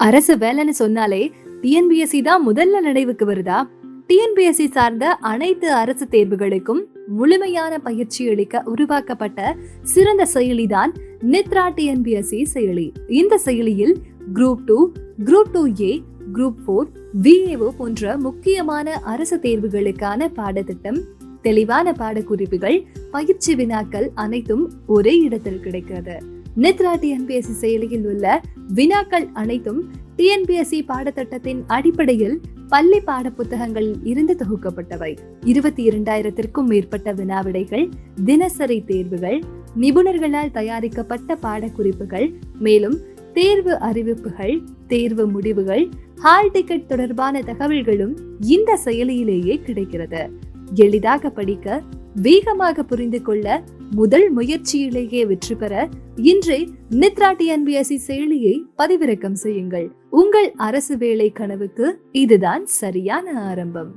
அரசு வேலைன்னு சொன்னாலே டிஎன்பிஎஸ்சி தான் முதல்ல நினைவுக்கு வருதா? டிஎன்பிஎஸ்சி சார்ந்த அனைத்து அரசு தேர்வுகளுக்கும் முழுமையான பயிற்சி அளிக்க உருவாக்கப்பட்ட சிறந்த செயலி தான் நித்ரா டிஎன்பிஎஸ்சி செயலி. இந்த செயலியில் group two group two A group four VAO போன்ற முக்கியமான அரசு தேர்வுகளுக்கான பாடத்திட்டம் தெளிவான பாடக்குறிப்புகள் பயிற்சி வினாக்கள் அனைத்தும் ஒரே இடத்தில் கிடைக்கிறது. நித்ரா டிஎன்பிஎஸ்சி செயலியில் உள்ள வினாக்கள் அனைத்தும் டிஎன்பிஎஸ்சி பாடத்திட்டத்தின் அடிப்படையில் பள்ளி பாட புத்தகங்களில் இருந்து தொகுக்கப்பட்டவை. இருபத்தி இரண்டாயிரத்திற்கும் மேற்பட்ட வினாவிடைகள் தினசரி தேர்வுகள் நிபுணர்களால் தயாரிக்கப்பட்ட பாடக்குறிப்புகள் மேலும் தேர்வு அறிவிப்புகள் தேர்வு முடிவுகள் ஹால் டிக்கெட் தொடர்பான தகவல்களும் இந்த செயலியிலேயே கிடைக்கிறது. எளிதாக படிக்க வேகமாக புரிந்து கொள்ள முதல் முயற்சியிலேயே வெற்றி பெற இன்றே நித்ரா டிஎன்பிஎஸ்சி செயலியை பதிவிறக்கம் செய்யுங்கள். உங்கள் அரசு வேலை கனவுக்கு இதுதான் சரியான ஆரம்பம்.